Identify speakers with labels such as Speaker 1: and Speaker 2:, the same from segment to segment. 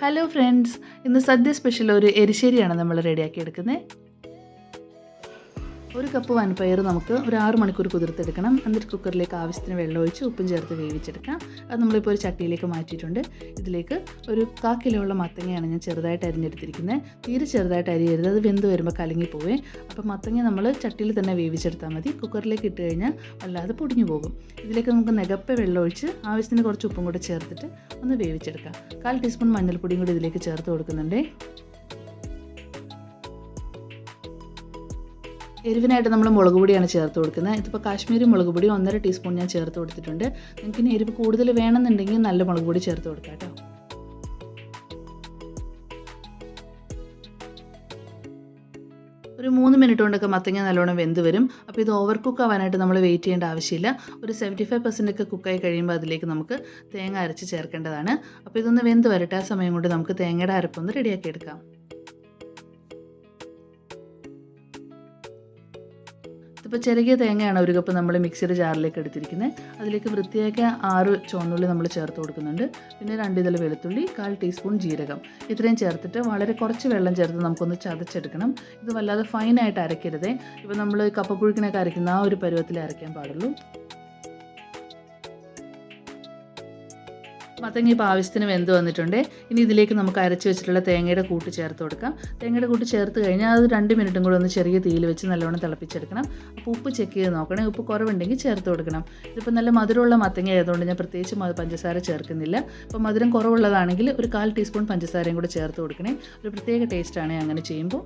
Speaker 1: Hello friends ഇന്ന് സദ്യ special ഒരു എരിശ്ശേരിയാണ് നമ്മൾ റെഡിയാക്കി എടുക്കുന്നത് ഒരു കപ്പ് വൻപയർ നമുക്ക് ഒരു ആറ് മണിക്കൂർ കുതിർത്തെടുക്കണം. എന്നിട്ട് കുക്കറിലേക്ക് ആവശ്യത്തിന് വെള്ളം ഒഴിച്ച് ഉപ്പും ചേർത്ത് വേവിച്ചെടുക്കാം. അത് നമ്മളിപ്പോൾ ഒരു ചട്ടിയിലേക്ക് മാറ്റിയിട്ടുണ്ട്. ഇതിലേക്ക് ഒരു കാ കിലോയുള്ള മത്തങ്ങയാണ് ഞാൻ ചെറുതായിട്ട് അരിഞ്ഞെടുത്തിരിക്കുന്നത്. തീരെ ചെറുതായിട്ട് അരിയരുത്. അത് വെന്ത് വരുമ്പോൾ കലങ്ങി പോവേ. അപ്പോൾ മത്തങ്ങ നമ്മൾ ചട്ടിയിൽ തന്നെ വേവിച്ചെടുത്താൽ മതി. കുക്കറിലേക്ക് ഇട്ട് കഴിഞ്ഞാൽ വല്ലാതെ പൊടിഞ്ഞു പോകും. ഇതിലേക്ക് നമുക്ക് നികപ്പ വെള്ളം ഒഴിച്ച് ആവശ്യത്തിന് കുറച്ച് ഉപ്പും കൂടെ ചേർത്തിട്ട് ഒന്ന് വേവിച്ചെടുക്കാം. കാൽ ടീസ്പൂൺ മഞ്ഞൾപ്പൊടിയും കൂടി ഇതിലേക്ക് ചേർത്ത് കൊടുക്കുന്നുണ്ട്. എരിവിനായിട്ട് നമ്മൾ മുളക് പൊടിയാണ് ചേർത്ത് കൊടുക്കുന്നത്. ഇതിപ്പോൾ കാശ്മീരി മുളക് പൊടി ഒന്നര ടീസ്പൂൺ ഞാൻ ചേർത്ത് കൊടുത്തിട്ടുണ്ട്. നിങ്ങൾക്ക് ഇനി എരിവ് കൂടുതൽ വേണമെന്നുണ്ടെങ്കിൽ നല്ല മുളക് പൊടി ചേർത്ത് കൊടുക്കാം കേട്ടോ. ഒരു മൂന്ന് മിനിറ്റ് കൊണ്ടൊക്കെ മത്തങ്ങ നല്ലോണം വെന്ത് വരും. അപ്പോൾ ഇത് ഓവർ കുക്ക് ആവാനായിട്ട് നമ്മൾ വെയിറ്റ് ചെയ്യേണ്ട ആവശ്യമില്ല. ഒരു സെവന്റി ഫൈവ് പെർസെന്റ് ഒക്കെ കുക്കായി കഴിയുമ്പോൾ അതിലേക്ക് നമുക്ക് തേങ്ങ അരച്ച് ചേർക്കേണ്ടതാണ്. അപ്പോൾ ഇതൊന്ന് വെന്ത് വരട്ടെ. ആ സമയം കൊണ്ട് നമുക്ക് തേങ്ങയുടെ അരപ്പൊന്ന് റെഡിയാക്കി എടുക്കാം. ഇപ്പോൾ ചെറിയ തേങ്ങയാണ് ഒരു കപ്പ് നമ്മൾ മിക്സിയുടെ ജാറിലേക്ക് എടുത്തിരിക്കുന്നത്. അതിലേക്ക് വൃത്തിയാക്കിയ ആറ് ചുവന്നുള്ളി നമ്മൾ ചേർത്ത് കൊടുക്കുന്നുണ്ട്. പിന്നെ രണ്ട് ഇതൾ വെളുത്തുള്ളി കാൽ ടീസ്പൂൺ ജീരകം. ഇത്രയും ചേർത്തിട്ട് വളരെ കുറച്ച് വെള്ളം ചേർത്ത് നമുക്കൊന്ന് ചതച്ചെടുക്കണം. ഇത് വല്ലാതെ ഫൈനായിട്ട് അരയ്ക്കരുതേ. ഇപ്പോൾ നമ്മൾ കപ്പപ്പുഴുക്കിനൊക്കെ അരയ്ക്കുന്ന ആ ഒരു പരുവത്തിൽ അരയ്ക്കാൻ പാടുള്ളൂ. മത്തങ്ങ ഇപ്പോൾ ആവശ്യത്തിന് വെന്ത് വന്നിട്ടുണ്ട്. ഇനി ഇതിലേക്ക് നമുക്ക് അരച്ച് വെച്ചിട്ടുള്ള തേങ്ങയുടെ കൂട്ട് ചേർത്ത് കൊടുക്കാം. തേങ്ങയുടെ കൂട്ട് ചേർത്ത് കഴിഞ്ഞാൽ അത് രണ്ട് മിനിറ്റും കൂടെ ഒന്ന് ചെറിയ തീയിൽ വെച്ച് നല്ലോണം തിളപ്പിച്ചെടുക്കണം. അപ്പോൾ ഉപ്പ് ചെക്ക് ചെയ്ത് നോക്കണേ. ഉപ്പ് കുറവുണ്ടെങ്കിൽ ചേർത്ത് കൊടുക്കണം. ഇതിപ്പോൾ നല്ല മധുരമുള്ള മത്തങ്ങ ആയതുകൊണ്ട് ഞാൻ പ്രത്യേകിച്ച് പഞ്ചസാര ചേർക്കുന്നില്ല. അപ്പോൾ മധുരം കുറവുള്ളതാണെങ്കിൽ ഒരു കാൽ ടീസ്പൂൺ പഞ്ചസാരയും കൂടെ ചേർത്ത് കൊടുക്കണേ. ഒരു പ്രത്യേക ടേസ്റ്റാണ് അങ്ങനെ ചെയ്യുമ്പോൾ.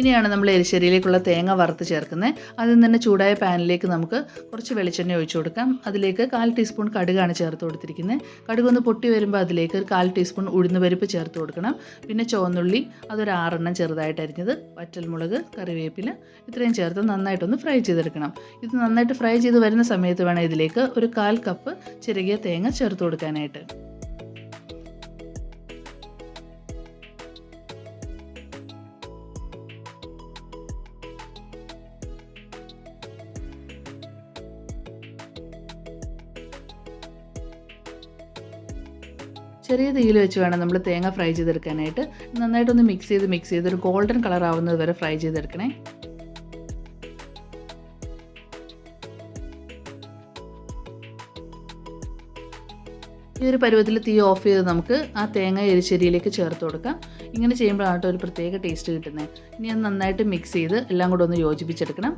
Speaker 1: ഇനിയാണ് നമ്മൾ എരിശ്ശേരിയിലേക്കുള്ള തേങ്ങ വറുത്ത് ചേർക്കുന്നത്. ആദ്യം തന്നെ ചൂടായ പാനിലേക്ക് നമുക്ക് കുറച്ച് വെളിച്ചെണ്ണ ഒഴിച്ചു കൊടുക്കാം. അതിലേക്ക് കാൽ ടീസ്പൂൺ കടുകാണ് ചേർത്ത് കൊടുത്തിരിക്കുന്നത്. കടുക് ഒന്ന് പൊട്ടി വരുമ്പോൾ അതിലേക്ക് ഒരു കാൽ ടീസ്പൂൺ ഉഴുന്നുപരിപ്പ് ചേർത്ത് കൊടുക്കണം. പിന്നെ ചുവന്നുള്ളി അതൊരു ആറെണ്ണം ചെറുതായിട്ട് അരിഞ്ഞത് വറ്റൽമുളക് കറിവേപ്പില ഇത്രയും ചേർത്ത് നന്നായിട്ടൊന്ന് ഫ്രൈ ചെയ്തെടുക്കണം. ഇത് നന്നായിട്ട് ഫ്രൈ ചെയ്ത് വരുന്ന സമയത്ത് വേണം ഇതിലേക്ക് ഒരു കാൽ കപ്പ് ചെറുകിയ തേങ്ങ ചേർത്ത് കൊടുക്കാനായിട്ട്. ചെറിയ തീയിൽ വെച്ച് വേണം നമ്മൾ തേങ്ങ ഫ്രൈ ചെയ്തെടുക്കാനായിട്ട്. നന്നായിട്ടൊന്ന് മിക്സ് ചെയ്ത് മിക്സ് ചെയ്ത് ഒരു ഗോൾഡൻ കളർ ആവുന്നത് വരെ ഫ്രൈ ചെയ്തെടുക്കണേ. ഈ ഒരു പരുവത്തിൽ തീ ഓഫ് ചെയ്ത് നമുക്ക് ആ തേങ്ങ എരിശ്ശേരിയിലേക്ക് ചേർത്ത് കൊടുക്കാം. ഇങ്ങനെ ചെയ്യുമ്പോഴാണ് ഒരു പ്രത്യേക ടേസ്റ്റ് കിട്ടുന്നത്. ഇനി അത് നന്നായിട്ട് മിക്സ് ചെയ്ത് എല്ലാം കൂടെ ഒന്ന് യോജിപ്പിച്ചെടുക്കണം.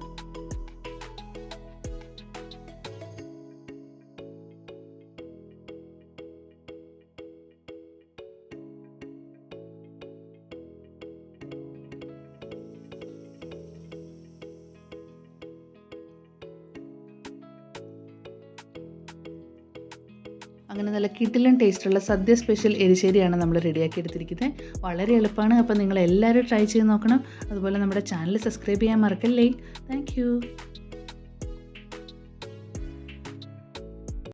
Speaker 1: അങ്ങനെ നല്ല കിട്ടിലും ടേസ്റ്റുള്ള സദ്യ സ്പെഷ്യൽ എരിശ്ശേരിയാണ് നമ്മൾ റെഡിയാക്കി എടുത്തിരിക്കുന്നത് വളരെ എളുപ്പമാണ്. അപ്പോൾ നിങ്ങൾ എല്ലാവരും ട്രൈ ചെയ്ത് നോക്കണം. അതുപോലെ നമ്മുടെ ചാനൽ സബ്സ്ക്രൈബ് ചെയ്യാൻ മറക്കല്ലേ. താങ്ക്